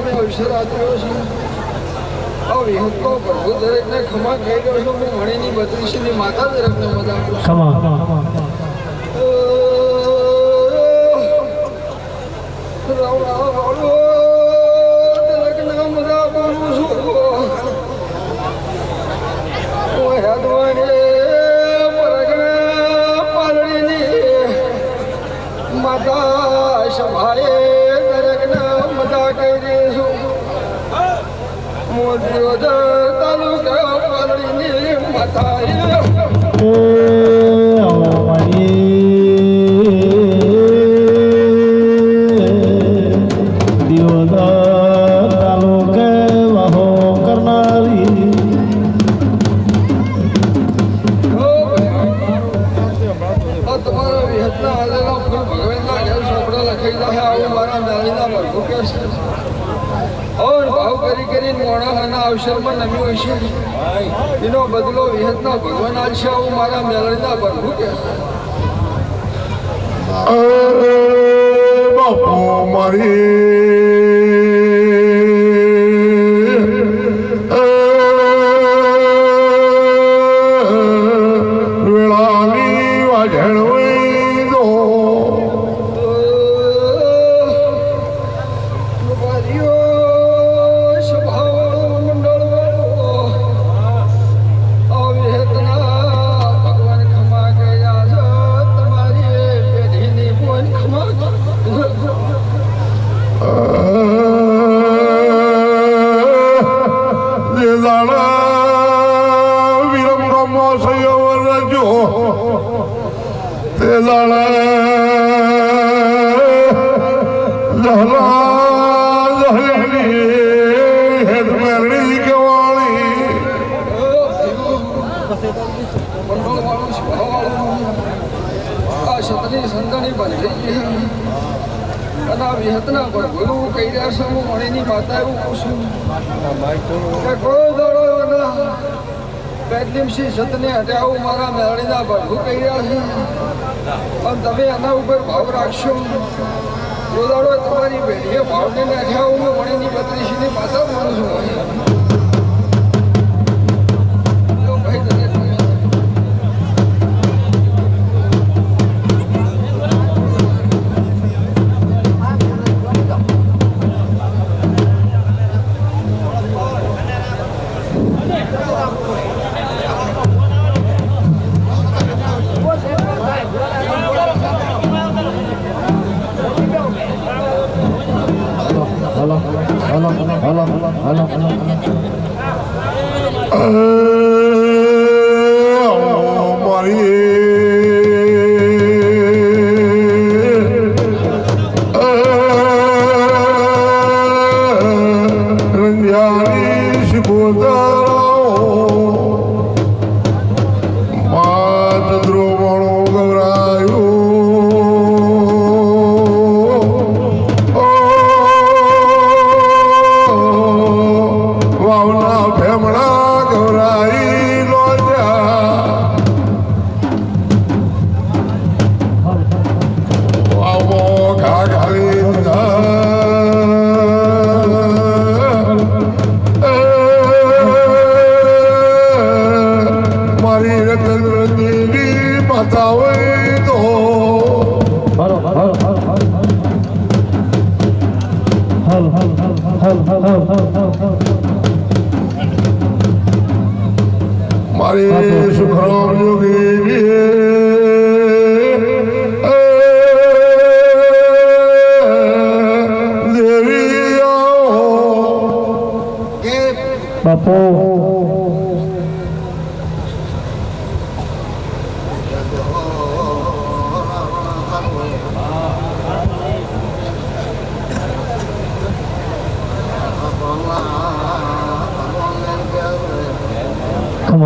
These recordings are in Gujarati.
કરીને તમે અવસર આપ્યો છે આ વિહતનો પ્રભુ દરેકને ખમા કહી દઉં છું. હું મણીની બત્રીસની માતા દરેકને મજા આપું મોણાના અવસરમાં નમ્યું હશે. એનો બદલો વિહતના ભગવાન આલશે આવું મારા મેળવીના બનવું કે બાપુ મારી સતની બંધી અને આ વિહતના ભરભરું કહી રહ્યા છે હું મણીની માતા એવું પૂછું કે કોઈ દડો ના પેદલીમસી સતને હટાવું મારા મેળીના ભરભું કહી રહ્યા છે. અને તમે એના ઉપર ભાવ રાખશો. ગોદાડો તમારી પેઢીએ ભાવને નાખ્યા હું મણીની બત્રીસીની માતા માનું છું. Allah Allah Allah Maria Rangyaani Shikoda મારી સુખરામ યોગી દેવી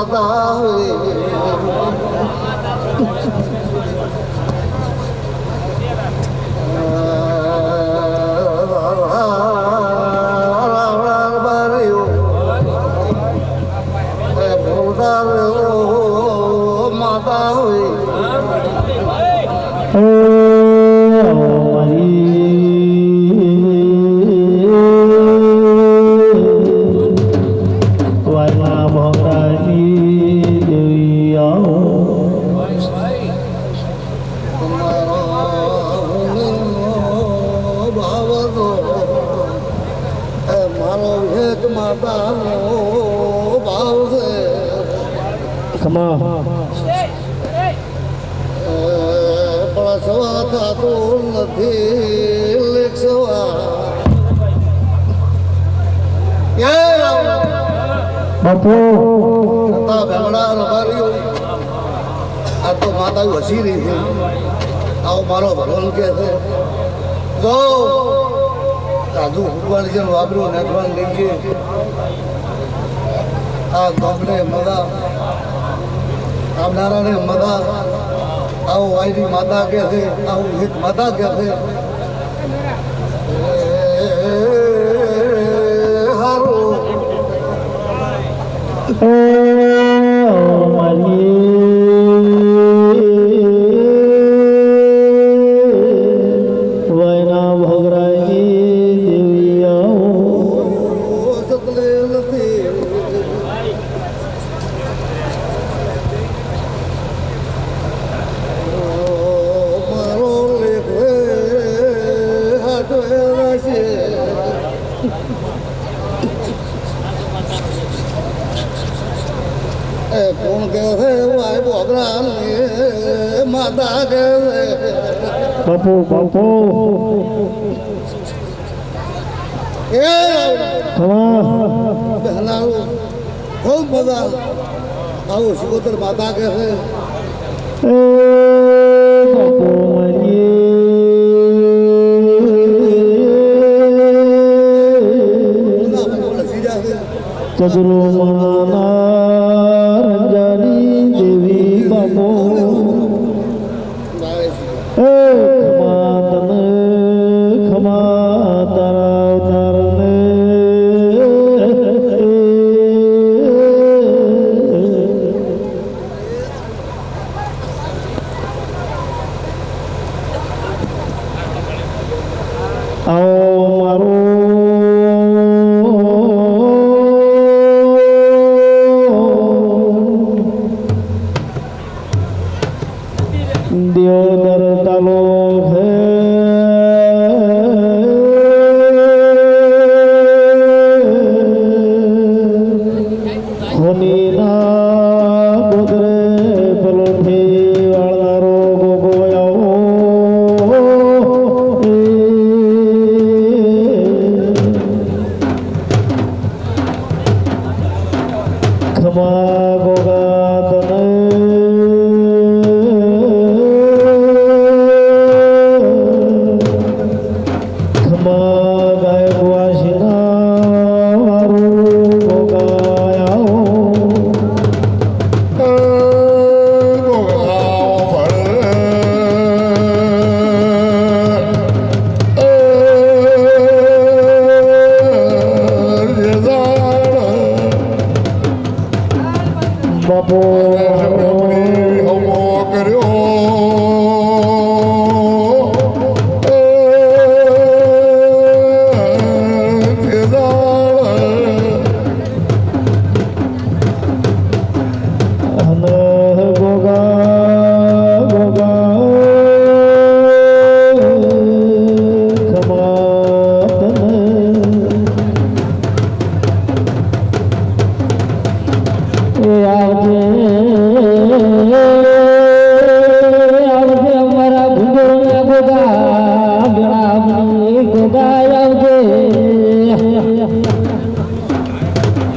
দাদা হয়ে। મારો ભેટ માતાનો ભાવ છે. પણ સવા થતું નથી બાપુ. ભેમડા રબારીઓ આ તો માતા વસી રહી છે. આવો મારો ભગવાન કે છે. જો સાધુ ભગવાન છે નેટવાન લઈ ગયે. આ ગામને મદા આવનારાને મદા આવો વાયરી માતા કે છે, આવું હિત માતા કે છે. હારું. મારી বাপু বাপু। খুব মজা আউসিগতের মাথা গেছে বাপু মারিয়ে চতুর দিও না અને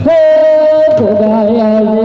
Hey,